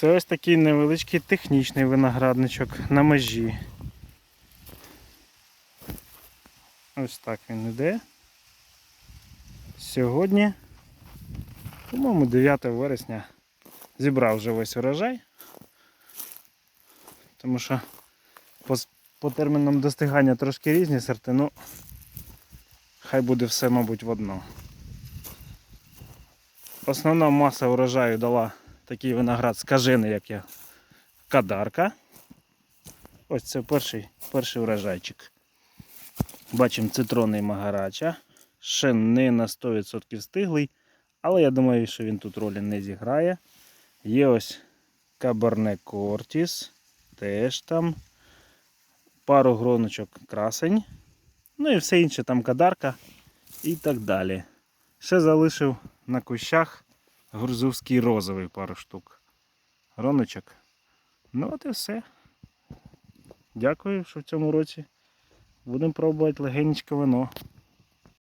Це ось такий невеличкий технічний виноградничок на межі. Ось так він іде. Сьогодні, по-моєму, 9 вересня зібрав вже весь урожай. Тому що по, по термінам достигання трошки різні сорти, ну хай буде все, мабуть, в одно. Основна маса урожаю дала такий виноград скажений, як я. Кадарка. Ось це перший, перший урожайчик. Бачимо цитронний магарача. Ще не на 100% стиглий, але я думаю, що він тут ролі не зіграє. Є ось Каберне Кортіс, теж там. Пару гроночок красень. Ну і все інше там кадарка і так далі. Ще залишив на кущах грузовський розовий пару штук. Роночок. Ну от і все. Дякую, що в цьому році будемо пробувати легенечке вино.